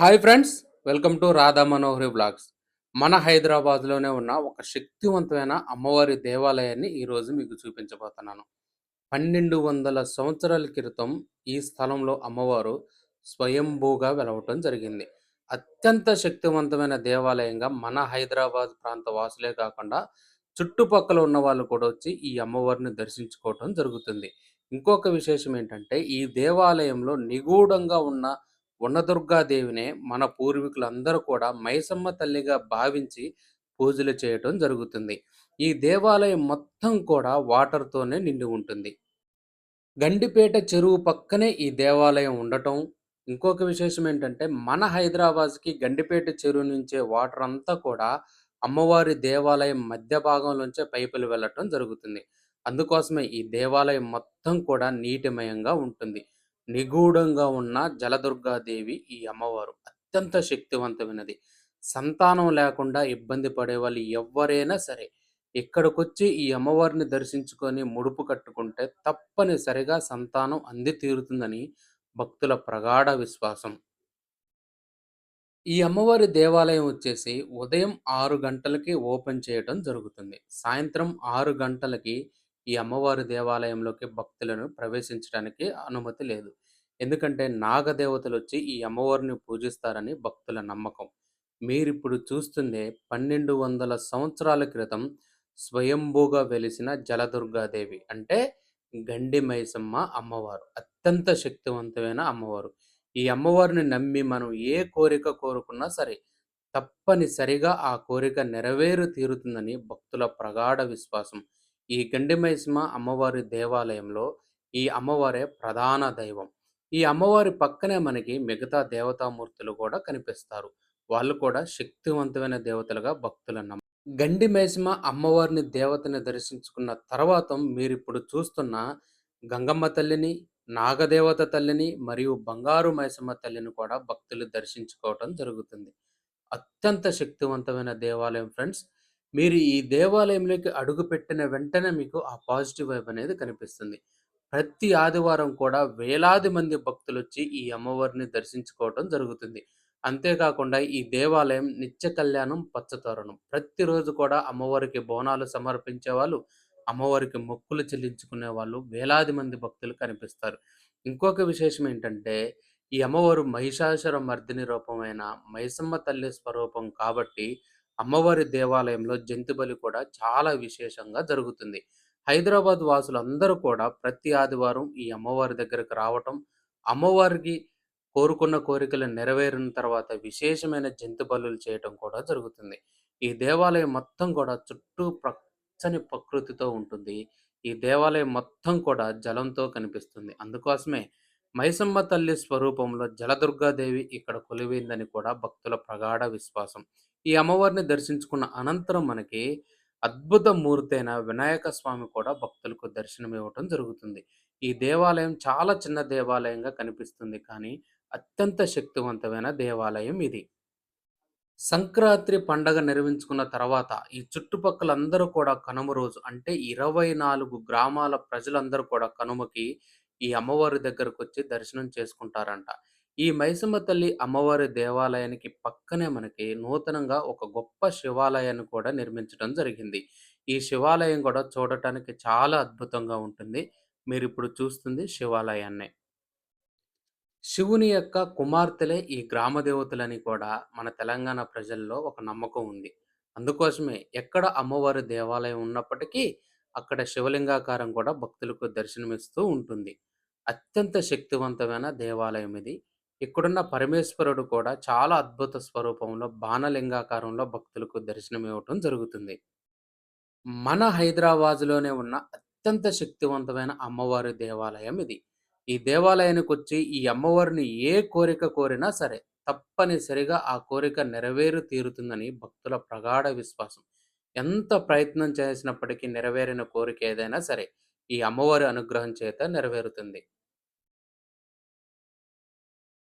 Hi friends welcome to Radha Manohari blogs. మన హైదరాబాద్లోనే ఉన్న ఒక శక్తివంతమైన అమ్మవారి దేవాలయాన్ని ఈరోజు మీకు చూపించబోతున్నాను. పన్నెండు వందల సంవత్సరాల క్రితం ఈ స్థలంలో అమ్మవారు స్వయంభూగా వెలవటం జరిగింది. అత్యంత శక్తివంతమైన దేవాలయంగా మన హైదరాబాద్ ప్రాంత వాసులే కాకుండా చుట్టుపక్కల ఉన్న వాళ్ళు కూడా వచ్చి ఈ అమ్మవారిని దర్శించుకోవటం జరుగుతుంది. ఇంకొక విశేషం ఏంటంటే ఈ దేవాలయంలో నిగూఢంగా ఉన్న ఉన్నదుర్గాదేవినే మన పూర్వీకులందరూ కూడా మైసమ్మ తల్లిగా భావించి పూజలు చేయటం జరుగుతుంది. ఈ దేవాలయం మొత్తం కూడా వాటర్తోనే నిండి ఉంటుంది. గండిపేట చెరువు పక్కనే ఈ దేవాలయం ఉండటం ఇంకొక విశేషం ఏంటంటే మన హైదరాబాద్కి గండిపేట చెరువు నుంచే వాటర్ అంతా కూడా అమ్మవారి దేవాలయం మధ్య భాగంలోంచే పైపులు వెళ్ళటం జరుగుతుంది. అందుకోసమే ఈ దేవాలయం మొత్తం కూడా నీటిమయంగా ఉంటుంది. నిగూఢంగా ఉన్న జలదుర్గాదేవి ఈ అమ్మవారు అత్యంత శక్తివంతమైనది. సంతానం లేకుండా ఇబ్బంది పడే వాళ్ళు ఎవరైనా సరే ఇక్కడికొచ్చి ఈ అమ్మవారిని దర్శించుకొని ముడుపు కట్టుకుంటే తప్పనిసరిగా సంతానం అంది తీరుతుందని భక్తుల ప్రగాఢ విశ్వాసం. ఈ అమ్మవారి దేవాలయం వచ్చేసి ఉదయం ఆరు గంటలకి ఓపెన్ చేయడం జరుగుతుంది. సాయంత్రం ఆరు గంటలకి ఈ అమ్మవారి దేవాలయంలోకి భక్తులను ప్రవేశించడానికి అనుమతి లేదు. ఎందుకంటే నాగదేవతలు వచ్చి ఈ అమ్మవారిని పూజిస్తారని భక్తుల నమ్మకం. మీరిప్పుడు చూస్తుందే పన్నెండు వందల సంవత్సరాల క్రితం స్వయంభూగా వెలిసిన జలదుర్గాదేవి. అంటే గండి మైసమ్మ అమ్మవారు. అత్యంత శక్తివంతమైన అమ్మవారు. ఈ అమ్మవారిని నమ్మి మనం ఏ కోరిక కోరుకున్నా సరే తప్పనిసరిగా ఆ కోరిక నెరవేరు తీరుతుందని భక్తుల ప్రగాఢ విశ్వాసం. ఈ గండిమైసమ్మ అమ్మవారి దేవాలయంలో ఈ అమ్మవారే ప్రధాన దైవం. ఈ అమ్మవారి పక్కనే మనకి మిగతా దేవతామూర్తులు కూడా కనిపిస్తారు. వాళ్ళు కూడా శక్తివంతమైన దేవతలుగా భక్తుల నమ్మ గండి మైసమ్మ అమ్మవారిని దేవతని దర్శించుకున్న తర్వాత మీరు ఇప్పుడు చూస్తున్న గంగమ్మ తల్లిని నాగదేవత తల్లిని మరియు బంగారు మైసమ్మ తల్లిని కూడా భక్తులు దర్శించుకోవటం జరుగుతుంది. అత్యంత శక్తివంతమైన దేవాలయం ఫ్రెండ్స్. మీరు ఈ దేవాలయంలోకి అడుగుపెట్టిన వెంటనే మీకు ఆ పాజిటివ్ వైబ్ అనేది కనిపిస్తుంది. ప్రతి ఆదివారం కూడా వేలాది మంది భక్తులు వచ్చి ఈ అమ్మవారిని దర్శించుకోవటం జరుగుతుంది. అంతేకాకుండా ఈ దేవాలయం నిత్య కళ్యాణం పచ్చతోరణం. ప్రతిరోజు కూడా అమ్మవారికి బోనాలు సమర్పించే వాళ్ళు అమ్మవారికి మొక్కులు చెల్లించుకునే వాళ్ళు వేలాది మంది భక్తులు కనిపిస్తారు. ఇంకొక విశేషం ఏంటంటే ఈ అమ్మవారు మహిషాసుర మర్దిని రూపమైన మైసమ్మ తల్లి స్వరూపం కాబట్టి అమ్మవారి దేవాలయంలో జంతు బలి కూడా చాలా విశేషంగా జరుగుతుంది. హైదరాబాద్ వాసులందరూ కూడా ప్రతి ఆదివారం ఈ అమ్మవారి దగ్గరకు రావటం అమ్మవారికి కోరుకున్న కోరికలు నెరవేరిన తర్వాత విశేషమైన జంతు బలులు చేయటం కూడా జరుగుతుంది. ఈ దేవాలయం మొత్తం కూడా చుట్టూ పచ్చని ప్రకృతితో ఉంటుంది. ఈ దేవాలయం మొత్తం కూడా జలంతో కనిపిస్తుంది. అందుకోసమే మైసమ్మ తల్లి స్వరూపంలో జలదుర్గాదేవి ఇక్కడ కొలివైందని కూడా భక్తుల ప్రగాఢ విశ్వాసం. ఈ అమ్మవారిని దర్శించుకున్న అనంతరం మనకి అద్భుత మూర్తైన వినాయక స్వామి కూడా భక్తులకు దర్శనం ఇవ్వటం జరుగుతుంది. ఈ దేవాలయం చాలా చిన్న దేవాలయంగా కనిపిస్తుంది. కానీ అత్యంత శక్తివంతమైన దేవాలయం ఇది. సంక్రాంతి పండగ నిర్వహించుకున్న తర్వాత ఈ చుట్టుపక్కల అందరూ కూడా కనుమ రోజు అంటే ఇరవై నాలుగు గ్రామాల ప్రజలందరూ కూడా కనుమకి ఈ అమ్మవారి దగ్గరకు వచ్చి దర్శనం చేసుకుంటారంట. ఈ మైసమ్మ తల్లి అమ్మవారి దేవాలయానికి పక్కనే మనకి నూతనంగా ఒక గొప్ప శివాలయాన్ని కూడా నిర్మించడం జరిగింది. ఈ శివాలయం కూడా చూడటానికి చాలా అద్భుతంగా ఉంటుంది. మీరు ఇప్పుడు చూస్తుంది శివాలయాన్నే. శివుని యొక్క కుమార్తెలే ఈ గ్రామ దేవతలని కూడా మన తెలంగాణ ప్రజల్లో ఒక నమ్మకం ఉంది. అందుకోసమే ఎక్కడ అమ్మవారి దేవాలయం ఉన్నప్పటికీ అక్కడ శివలింగాకారం కూడా భక్తులకు దర్శనమిస్తూ ఉంటుంది. అత్యంత శక్తివంతమైన దేవాలయం ఇది. ఇక్కడున్న పరమేశ్వరుడు కూడా చాలా అద్భుత స్వరూపంలో బాణలింగాకారంలో భక్తులకు దర్శనం ఇవ్వటం జరుగుతుంది. మన హైదరాబాద్లోనే ఉన్న అత్యంత శక్తివంతమైన అమ్మవారి దేవాలయం ఇది. ఈ దేవాలయానికి వచ్చి ఈ అమ్మవారిని ఏ కోరిక కోరినా సరే తప్పనిసరిగా ఆ కోరిక నెరవేరు తీరుతుందని భక్తుల ప్రగాఢ విశ్వాసం. ఎంత ప్రయత్నం చేసినప్పటికీ నెరవేరిన కోరిక ఏదైనా సరే ఈ అమ్మవారి అనుగ్రహం చేత నెరవేరుతుంది.